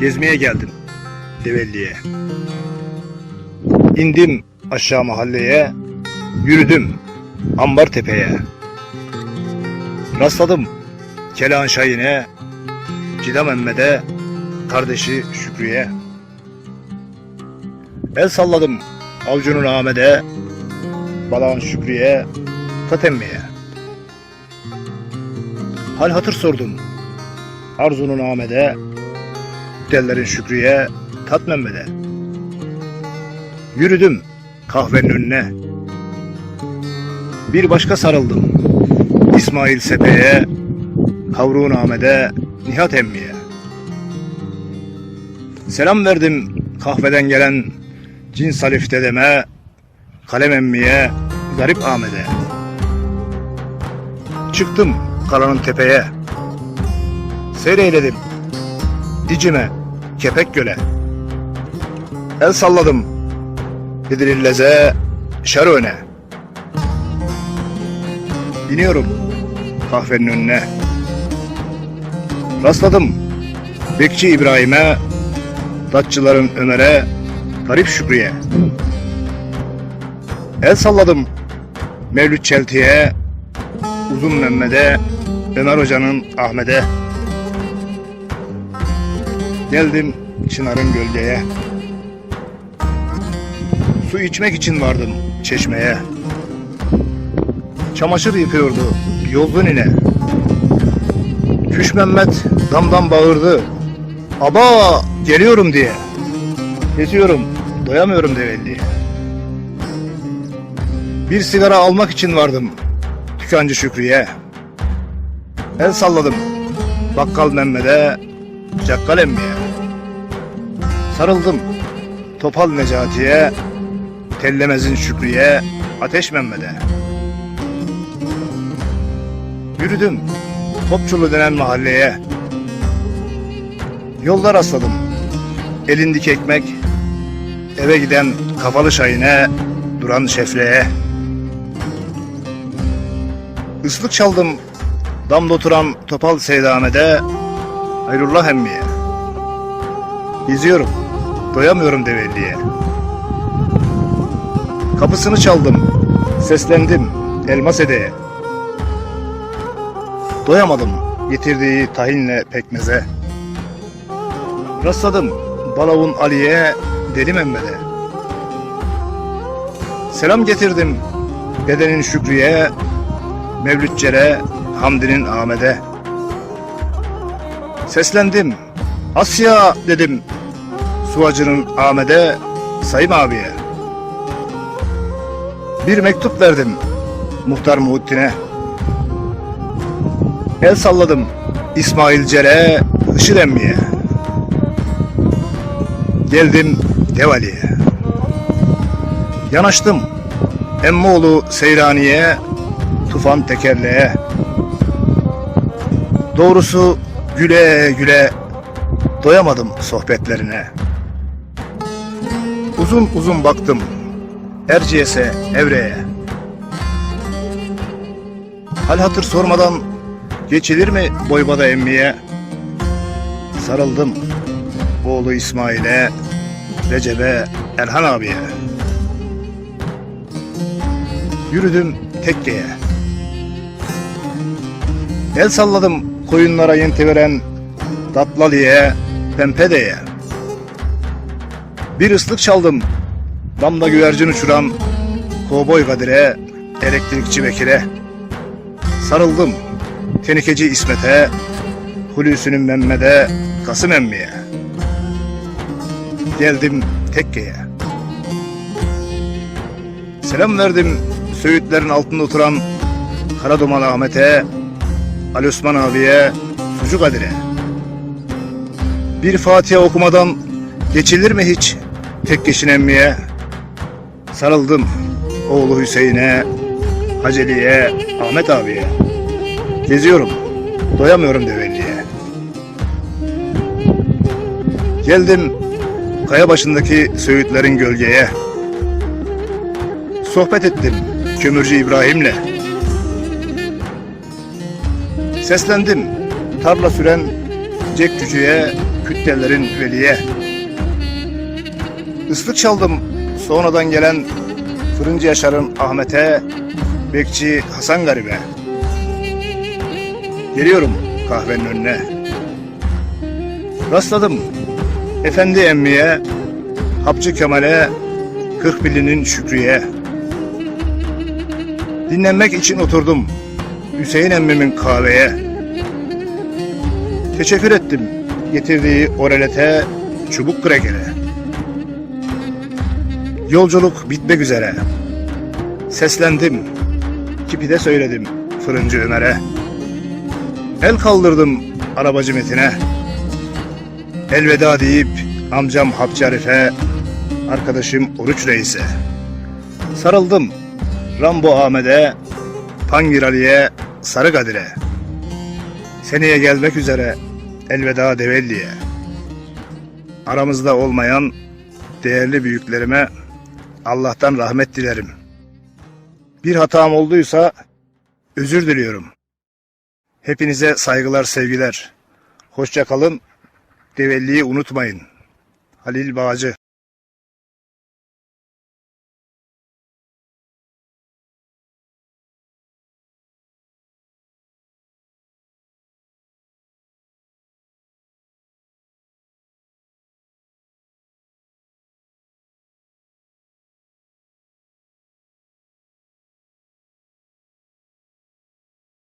Gezmeye geldim Develli'ye. İndim aşağı mahalleye, yürüdüm Ambar Tepe'ye. Rastladım Kelan Şahin'e, Cidam Emme'de, kardeşi Şükrü'ye. El salladım Avcun'un Ahmet'e, Balağın Şükrü'ye, Tatemmi'ye. Hal hatır sordum Arzu'nun Ahmet'e, Dellerin Şükrü'ye, Tatmemme'de. Yürüdüm kahvenin önüne. Bir başka sarıldım. İsmail Sepe'ye, Kavruğun Ahmet'e, Nihat Emmi'ye. Selam verdim kahveden gelen Cin Salif dedeme, Kalem Emmi'ye, Garip Ahmet'e. Çıktım kalanın tepeye. Seyreyledim. Dicime, Kepek Göle. El salladım. Bidirilleze, Şaröne. İniyorum kahvenin önüne. Rastladım Bekçi İbrahim'e, Datçıların Ömer'e, Garip Şükrü'ye. El salladım Mevlüt Çelti'ye, Uzun Mehmet'e, Ömer Hoca'nın Ahmet'e. Geldim Çınar'ın gölgeye. Su içmek için vardım çeşmeye. Çamaşır yıkıyordu yolgun ine. Küş Mehmet damdan bağırdı. Aba geliyorum diye. Yetiyorum doyamıyorum develli. Bir sigara almak için vardım tükancı Şükrü'ye. El salladım bakkal Mehmet'e, cakkal emmiye. Sarıldım Topal Necati'ye, Tellemez'in Şükrü'ye, Ateş Mehmet'e. Yürüdüm Topçulu denen mahalleye. Yolda rastladım. Elindeki ekmek, eve giden kafalı şahine, duran şefleye. Islık çaldım damda oturan Topal Seydame'de, Hayrullah emmiye. İzliyorum, doyamıyorum develliye. Kapısını çaldım, seslendim elmas edeye. Doyamadım getirdiği tahinle pekmeze. Rastladım Balavun Ali'ye, Deli Mehmet'e. Selam getirdim Dedenin Şükrü'ye, Mevlüt Cer'e, Hamdi'nin Ahmet'e. Seslendim Asya dedim Suacı'nın Ahmet'e, Sayım abiye. Bir mektup verdim Muhtar Muhittin'e. El salladım İsmail Cer'e, Işıl Emmi'ye. Geldim Devali'ye. Yanaştım Emmoğlu Seyrani'ye, Tufan Tekerle'ye. Doğrusu güle güle doyamadım sohbetlerine. Uzun uzun baktım Erciyes'e, Evre'ye. Hal hatır sormadan geçilir mi boybada emmiye? Sarıldım oğlu İsmail'e, Recep'e, Erhan abiye. Yürüdüm tekkeye. El salladım koyunlara yenti veren Tatlalı'ya, Pempede'ye. Bir ıslık çaldım damda güvercin uçuran Kovboy Kadir'e, elektrikçi Bekir'e. Sarıldım tenikeci İsmet'e, Hulusi'nin Mehmet'e, Kasım emmiye. Geldim tekkeye. Selam verdim Söğütlerin altında oturan Karaduman Ahmet'e, Ali Osman abiye, Sucuk Kadir'e. Bir Fatiha okumadan geçilir mi hiç tekkeşin emmiye? Sarıldım oğlu Hüseyin'e, Haceli'ye, Ahmet abiye. Geziyorum, doyamıyorum develliye. Geldim kaya başındaki söğütlerin gölgeye. Sohbet ettim kömürcü İbrahim'le. Seslendim tarla süren Cek Cücü'ye, kütlelerin veliye. Islık çaldım sonradan gelen Fırıncı Yaşar'ın Ahmet'e, Bekçi Hasan Garibe. Geliyorum kahvenin önüne. Rastladım Efendi Emmi'ye, Hapçı Kemal'e, Kırkbilli'nin Şükrü'ye. Dinlenmek için oturdum Hüseyin emmimin kahveye. Teşekkür ettim getirdiği orelete, çubuk krekere. Yolculuk bitmek üzere. Seslendim, kipi de söyledim fırıncı Ömer'e. El kaldırdım arabacı Metin'e. Elveda deyip amcam Hapçı Arif'e, arkadaşım Oruç Reis'e. Sarıldım Rambo Ahmet'e, Pangir Ali'ye, Sarı Kadir'e. Seneye gelmek üzere elveda Develli'ye. Aramızda olmayan değerli büyüklerime Allah'tan rahmet dilerim. Bir hatam olduysa özür diliyorum. Hepinize saygılar, sevgiler. Hoşça kalın. Develli'yi unutmayın. Halil Bağcı